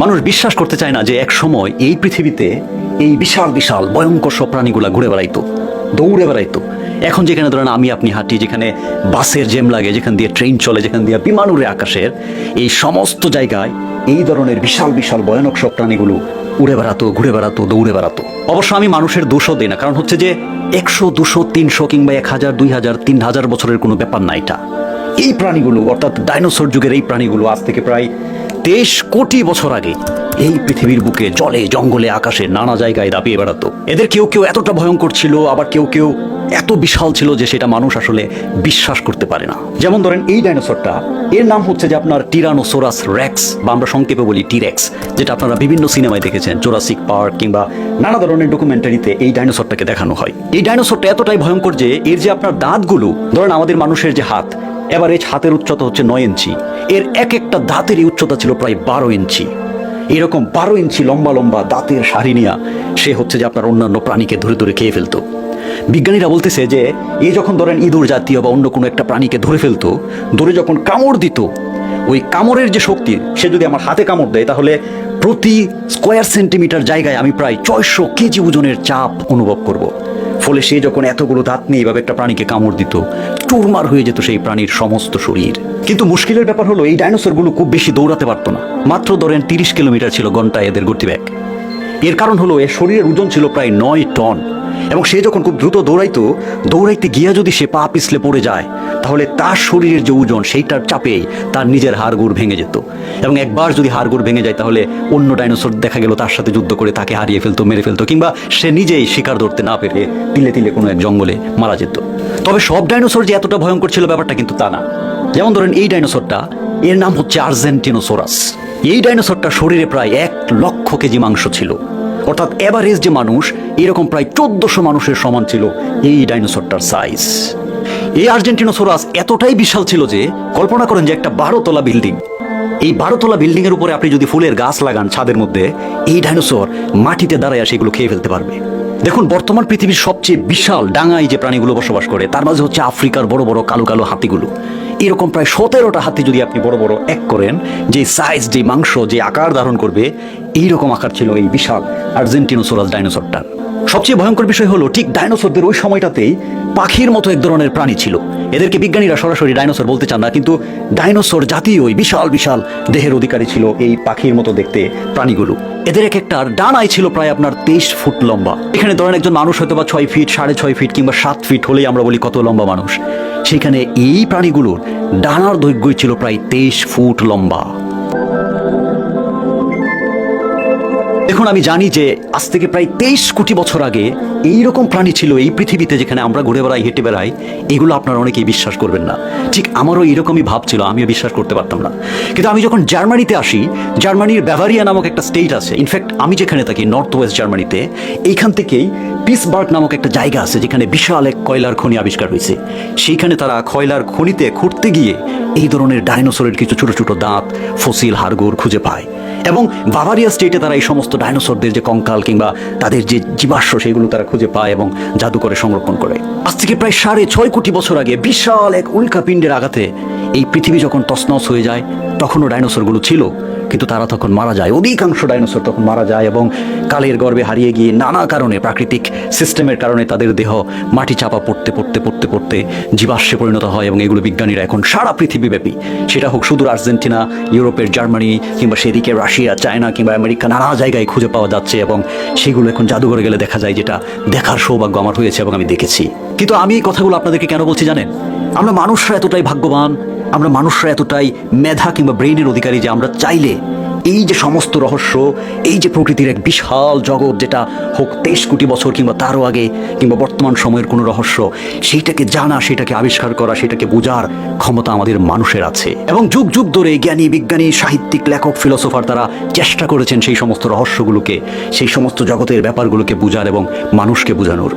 মানুষ বিশ্বাস করতে চায় না যে এক সময় এই পৃথিবীতে এই বিশাল বিশাল, ভয়ঙ্কর সব প্রাণীগুলা ঘুরে বেড়াইতো, দৌড়ে বেড়াইতো। এখন যেখানে ধরেন আমি, আপনি হাঁটি, যেখানে বাসের জেম লাগে, যেখান দিয়ে ট্রেন চলে, যেখান দিয়ে বিমান উড়ে আকাশের, এই সমস্ত জায়গায় এই ধরনের বিশাল বিশাল, ভয়ানক সব প্রাণীগুলো উড়ে বেড়াতো, ঘুরে বেড়াতো, দৌড়ে বেড়াতো। অবশ্য আমি মানুষের দোষও দিই না, কারণ হচ্ছে যে একশো, দুশো, তিনশো কিংবা এক হাজার, দুই হাজার, তিন হাজার বছরের কোনো ব্যাপার না এটা। এই প্রাণীগুলো, অর্থাৎ ডাইনোসর যুগের এই প্রাণীগুলো আজ থেকে প্রায় তেইশ কোটি বছর আগে এই পৃথিবীর বুকে জলে, জঙ্গলে, আকাশে নানা জায়গায় দাপিয়ে বেড়াতো। এদের কেউ কেউ এতটা ভয়ঙ্কর ছিল, আবার কেউ কেউ এত বিশাল ছিল যে সেটা মানুষ আসলে বিশ্বাস করতে পারে না। যেমন ধরেন এই ডাইনোসরটা, এর নাম হচ্ছে যে আপনার টিরানোসোরাস র্যাক্স বা আমরা সংক্ষেপে বলি টিরেক্স, যেটা আপনারা বিভিন্ন সিনেমায় দেখেছেন, জোরাসিক পার্ক কিংবা নানা ধরনের ডকুমেন্টারিতে এই ডাইনোসরটাকে দেখানো হয়। এই ডাইনোসরটা এতটাই ভয়ঙ্কর যে, এর যে আপনার দাঁতগুলো, ধরেন আমাদের মানুষের যে হাত এই হাতের উচ্চতা হচ্ছে নয় ইঞ্চি। এর এক একটা দাঁতেরই উচ্চতা ছিল প্রায় বারো ইঞ্চি। এরকম বারো ইঞ্চি লম্বা লম্বা দাঁতের শাড়ি নিয়া সে হচ্ছে যে আপনার অন্যান্য প্রাণীকে ধরে ধরে খেয়ে ফেলতো। বিজ্ঞানীরা বলতেছে যে এই যখন ধরেন ইঁদুর জাতীয় বা অন্য কোনো একটা প্রাণীকে ধরে ফেলতো ধরে যখন কামড় দিত, ওই কামড়ের যে শক্তি, সে যদি আমার হাতে কামড় দেয়, তাহলে প্রতি স্কোয়ার সেন্টিমিটার জায়গায় আমি প্রায় ছয়শো কেজি ওজনের চাপ অনুভব করব। ফলে সে যখন এতগুলো দাঁত নিয়ে এভাবে একটা প্রাণীকে কামড় দিত টুরমার হয়ে যেত সেই প্রাণীর সমস্ত শরীর। কিন্তু মুশকিলের ব্যাপার হলো, এই ডাইনোসরগুলো খুব বেশি দৌড়াতে পারতো না। মাত্র ধরেন তিরিশ কিলোমিটার ছিল ঘন্টায় এদের গতিবেগ। এর কারণ হলো, এর শরীরের ওজন ছিল প্রায় নয় টন। এবং সে যখন খুব দ্রুত দৌড়াইতো, দৌড়াইতে গিয়া যদি সে পা পিছলে পড়ে যায় তাহলে তার শরীরের যে ওজন, সেইটার চাপেই তার নিজের হাড়গোড় ভেঙে যেত। এবং একবার যদি হাড়গোড় ভেঙে যায়, তাহলে অন্য ডাইনোসর দেখা গেল তার সাথে যুদ্ধ করে তাকে হারিয়ে ফেলতো, মেরে ফেলতো, কিংবা সে নিজেই শিকার ধরতে না পেরে তিলে তিলে কোনো এক জঙ্গলে মারা যেত। তবে সব ডাইনোসর যে এতটা ভয়ঙ্কর ছিল ব্যাপারটা কিন্তু তা না। যেমন ধরেন এই ডাইনোসরটা, এর নাম হচ্ছে আর্জেন্টিনোসোরাস। এই ডাইনোসরটা শরীরে প্রায় এক লক্ষ কেজি মাংস ছিল। অর্থাৎ এভারেজ যে মানুষ, এরকম প্রায় চোদ্দশো মানুষের সমান ছিল এই ডাইনোসরটার সাইজ এই আর্জেন্টিনোসোরাস এতটাই বিশাল ছিল যে কল্পনা করেন যে একটা বারোতলা বিল্ডিং। এই বারোতলা বিল্ডিং এর উপরে আপনি যদি ফুলের গাছ লাগান ছাদের মধ্যে, এই ডাইনোসর মাটিতে দাঁড়ায় সেগুলো খেয়ে ফেলতে পারবে। দেখুন, বর্তমান পৃথিবীর সবচেয়ে বিশাল ডাঙায় যে প্রাণীগুলো বসবাস করে, তার মাঝে হচ্ছে আফ্রিকার বড় বড় কালো কালো হাতিগুলো। এরকম প্রায় সতেরোটা হাতি যদি আপনি বড় বড় এক করেন, যে সাইজ যে মাংস, যে আকার ধারণ করবে, এইরকম আকার ছিল এই বিশাল আর্জেন্টিনোসোরাস ডাইনোসরটার। সবচেয়ে ভয়ঙ্কর বিষয় হলো, ঠিক ডাইনোসরদের ওই সময়টাতেই পাখির মতো এক ধরনের প্রাণী ছিল। এদেরকে বিজ্ঞানীরা সরাসরি ডাইনোসর বলতে চান না, কিন্তু ডাইনোসর জাতীয় ওই বিশাল বিশাল দেহের অধিকারী ছিল এই পাখির মতো দেখতে প্রাণীগুলো। এদের এক একটার ডানায় ছিল প্রায় আপনার তেইশ ফুট লম্বা। এখানে ধরেন একজন মানুষ হয়তো বা ছয় ফিট, সাড়ে ছয় ফিট কিংবা সাত ফিট হলেই আমরা বলি কত লম্বা মানুষ। সেখানে এই প্রাণীগুলোর ডানার দৈর্ঘ্যই ছিল প্রায় তেইশ ফুট লম্বা। দেখুন, আমি জানি যে আজ থেকে প্রায় তেইশ কোটি বছর আগে এই রকম প্রাণী ছিল এই পৃথিবীতে যেখানে আমরা ঘুরে বেড়াই, হেঁটে বেড়াই। এগুলো আপনারা অনেকেই বিশ্বাস করবেন না। ঠিক আমারও এরকমই ভাব ছিল, আমিও বিশ্বাস করতে পারতাম না। কিন্তু আমি যখন জার্মানিতে আসি, জার্মানির ব্যাভারিয়া নামক একটা স্টেট আছে। ইনফ্যাক্ট আমি যেখানে থাকি নর্থ ওয়েস্ট জার্মানিতে এইখান থেকেই পিসবার্গ নামক একটা জায়গা আছে, যেখানে বিশাল এক কয়লার খনি আবিষ্কার হয়েছে। সেইখানে তারা কয়লার খনিতে খুঁড়তে গিয়ে এই ধরনের ডাইনোসরের কিছু ছোট ছোট দাঁত, ফসিল, হাড়গোড় খুঁজে পায়। এবং বাভারিয়া স্টেটে তারা এই সমস্ত ডাইনোসরদের যে কঙ্কাল কিংবা তাদের যে জীবাশ্ম, সেগুলো তারা খুঁজে পায় এবং জাদুকরে সংরক্ষণ করে। আজ থেকে প্রায় সাড়ে ছয় কোটি বছর আগে বিশাল এক উল্কাপিণ্ডের আঘাতে এই পৃথিবী যখন তসনস হয়ে যায়, তখনও ডাইনোসরগুলো ছিল কিন্তু তারা তখন মারা যায়। অধিকাংশ ডাইনোসর তখন মারা যায় এবং কালের গর্ভে হারিয়ে গিয়ে নানা কারণে, প্রাকৃতিক সিস্টেমের কারণে তাদের দেহ মাটি চাপা পড়তে পড়তে পড়তে পড়তে জীবাশ্মে পরিণত হয় এবং এগুলো বিজ্ঞানীরা এখন সারা পৃথিবীব্যাপী। সেটা হোক সুদূর আর্জেন্টিনা, ইউরোপের জার্মানি কিংবা সেদিকে রাশিয়া, চায়না কিংবা আমেরিকা, নানা জায়গায় খুঁজে পাওয়া যাচ্ছে এবং সেগুলো এখন জাদুঘরে গেলে দেখা যায় যেটা দেখার সৌভাগ্য আমার হয়েছে এবং আমি দেখেছি। কিন্তু আমি এই কথাগুলো আপনাদেরকে কেন বলছি জানেন? আমরা মানুষরা এতটাই ভাগ্যবান, আমরা মানুষরা এতটাই মেধা কিংবা ব্রেইনের অধিকারী যে আমরা চাইলে এই যে সমস্ত রহস্য, এই যে প্রকৃতির এক বিশাল জগৎ যেটা হোক তেইশ কোটি বছর কিংবা তারও আগে কিংবা বর্তমান সময়ের কোনো রহস্য, সেইটাকে জানা, সেটাকে আবিষ্কার করা, সেটাকে বোঝার ক্ষমতা আমাদের মানুষের আছে। এবং যুগ যুগ ধরে জ্ঞানী, বিজ্ঞানী, সাহিত্যিক, লেখক, ফিলোসোফার তারা চেষ্টা করেছেন সেই সমস্ত রহস্যগুলোকে, সেই সমস্ত জগতের ব্যাপারগুলোকে বোঝার এবং মানুষকে বোঝানোর।